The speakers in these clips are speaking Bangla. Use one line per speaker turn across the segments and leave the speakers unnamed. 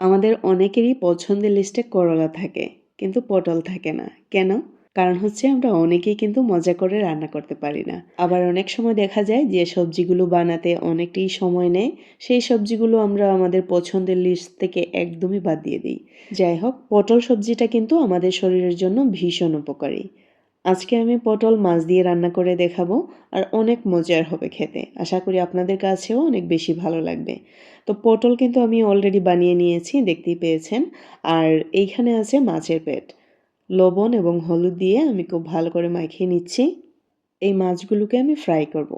আমাদের অনেকেরই পছন্দের লিস্টে করলা থাকে, কিন্তু পটল থাকে না। কেন? কারণ হচ্ছে আমরা অনেকেই কিন্তু মজা করে রান্না করতে পারি না। আবার অনেক সময় দেখা যায় যে সবজিগুলো বানাতে অনেকটাই সময় নেয়, সেই সবজিগুলো আমরা আমাদের পছন্দের লিস্ট থেকে একদমই বাদ দিয়ে দিই। যাই হোক, পটল সবজিটা কিন্তু আমাদের শরীরের জন্য ভীষণ উপকারী। আজকে আমি পটল মাছ দিয়ে রান্না করে দেখাবো আর অনেক মজার হবে খেতে। আশা করি আপনাদের কাছেও অনেক বেশি ভালো লাগবে। তো পটল কিন্তু আমি অলরেডি বানিয়ে নিয়েছি, দেখতেই পেয়েছেন। আর এইখানে আছে মাছের পেট। লবণ এবং হলুদ দিয়ে আমি খুব ভালো করে মাখিয়ে নিচ্ছি। এই মাছগুলোকে আমি ফ্রাই করব।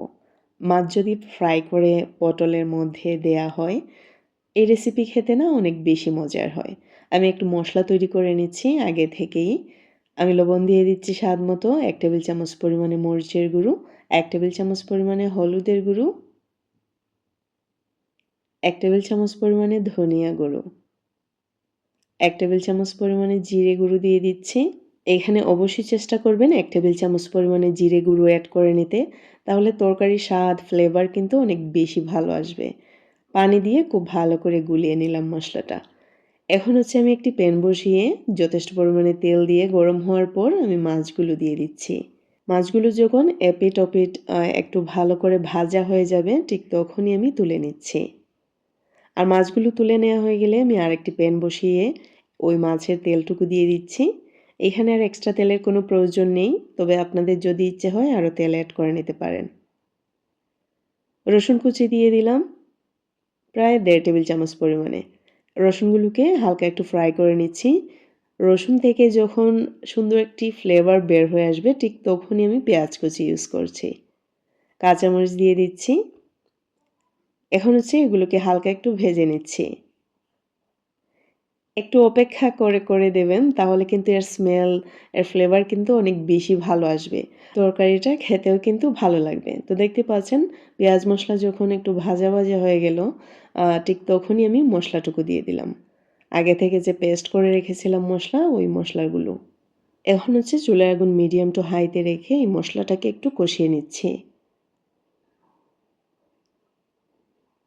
মাছ যদি ফ্রাই করে পটলের মধ্যে দেয়া হয়, এই রেসিপি খেতে না অনেক বেশি মজার হয়। আমি একটু মশলা তৈরি করে নিচ্ছি আগে থেকেই। আমি লবণ দিয়ে দিচ্ছি স্বাদ মতো। এক টেবিল চামচ পরিমাণে মরিচের গুঁড়ো, এক টেবিল চামচ পরিমাণে হলুদের গুঁড়ো, এক টেবিল চামচ পরিমাণে ধনিয়া গুঁড়ো, এক টেবিল চামচ পরিমাণে জিরে গুঁড়ো দিয়ে দিচ্ছি। এখানে অবশ্যই চেষ্টা করবেন এক টেবিল চামচ পরিমাণে জিরে গুঁড়ো অ্যাড করে নিতে। তাহলে তরকারির স্বাদ ফ্লেভার কিন্তু অনেক বেশি ভালো আসবে। পানি দিয়ে খুব ভালো করে গুলিয়ে নিলাম মশলাটা। এখন হচ্ছে আমি একটি প্যান বসিয়ে যথেষ্ট পরিমাণে তেল দিয়ে গরম হওয়ার পর আমি মাছগুলো দিয়ে দিচ্ছি। মাছগুলো যখন এপিট ওপিট একটু ভালো করে ভাজা হয়ে যাবে, ঠিক তখনই আমি তুলে নিচ্ছি। আর মাছগুলো তুলে নেওয়া হয়ে গেলে আমি আরেকটি প্যান বসিয়ে ওই মাছের তেলটুকু দিয়ে দিচ্ছি। এখানে আর এক্সট্রা তেলের কোনো প্রয়োজন নেই, তবে আপনাদের যদি ইচ্ছে হয় আরও তেল অ্যাড করে নিতে পারেন। রসুন কুচি দিয়ে দিলাম, প্রায় দেড় টেবিল চামচ পরিমাণে। রসুনগুলোকে হালকা একটু ফ্রাই করে নিচ্ছি। রসুন থেকে যখন সুন্দর একটি ফ্লেভার বের হয়ে আসবে, ঠিক তখনই আমি পেঁয়াজ কুচি ইউজ করছি। কাঁচামরিচ দিয়ে দিচ্ছি। এখন হচ্ছে এগুলোকে হালকা একটু ভেজে নিচ্ছি। একটু অপেক্ষা করে করে দেবেন, তাহলে কিন্তু এর স্মেল এর ফ্লেভার কিন্তু অনেক বেশি ভালো আসবে। তরকারিটা খেতেও কিন্তু ভালো লাগবে। তো দেখতে পাচ্ছেন, পেঁয়াজ মশলা যখন একটু ভাজা ভাজা হয়ে গেল ঠিক তখনই আমি মশলাটুকু দিয়ে দিলাম। আগে থেকে যে পেস্ট করে রেখেছিলাম মশলা, ওই মশলাগুলো। এখন হচ্ছে চুলার আগুন মিডিয়াম টু হাইতে রেখে এই মশলাটাকে একটু কষিয়ে নিচ্ছি।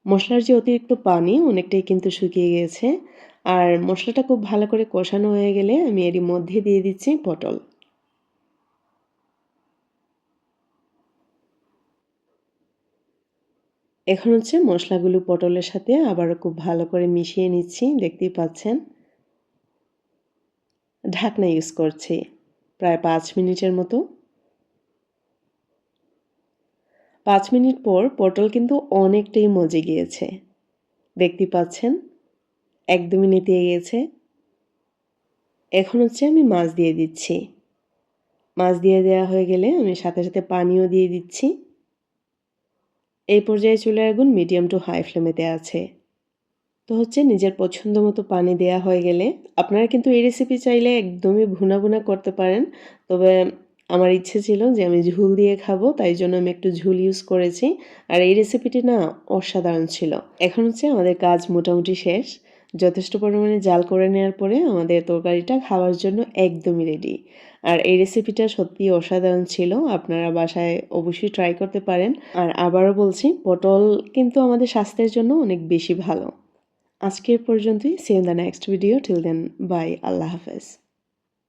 মশলার যে অতিরিক্ত পানি, অনেকটাই কিন্তু শুকিয়ে গিয়েছে আর মশলাটা খুব ভালো করে কষানো হয়ে গেলে আমি এরই মধ্যে দিয়ে দিচ্ছি পটল। এখন হচ্ছে মশলাগুলো পটলের সাথে আবারও খুব ভালো করে মিশিয়ে নিচ্ছি, দেখতেই পাচ্ছেন। ঢাকনা ইউজ করছি প্রায় পাঁচ মিনিটের মতো। পাঁচ মিনিট পর পটল কিন্তু অনেকটাই মজে গিয়েছে। দেখতে পাচ্ছেন? একদমই নিতে গিয়েছে। এখন হচ্ছে আমি মাছ দিয়ে দিচ্ছি। মাছ দিয়ে দেওয়া হয়ে গেলে আমি সাথে সাথে পানিও দিয়ে দিচ্ছি। এই পর্যায়ে চুলে আগুন মিডিয়াম টু হাই ফ্লেমেতে আছে। তো হচ্ছে নিজের পছন্দ মতো পানি দেয়া হয়ে গেলে আপনারা কিন্তু এই রেসিপি চাইলে একদমই ভুনা ভুনা করতে পারেন। তবে আমার ইচ্ছে ছিল যে আমি ঝুল দিয়ে খাব, তাই জন্য আমি একটু ঝুল ইউজ করেছি। আর এই রেসিপিটি না অসাধারণ ছিল। এখন হচ্ছে আমাদের কাজ মোটামুটি শেষ। যথেষ্ট পরিমাণে জাল করে নেওয়ার পরে আমাদের তরকারিটা খাওয়ার জন্য একদমই রেডি আর এই রেসিপিটা সত্যি অসাধারণ ছিল, আপনারা বাসায় অবশ্যই ট্রাই করতে পারেন। আর আবারও বলছি, পটল কিন্তু আমাদের স্বাস্থ্যের জন্য অনেক বেশি ভালো। আজকের পর্যন্তই same the next video till then bye আল্লাহ হাফেজ।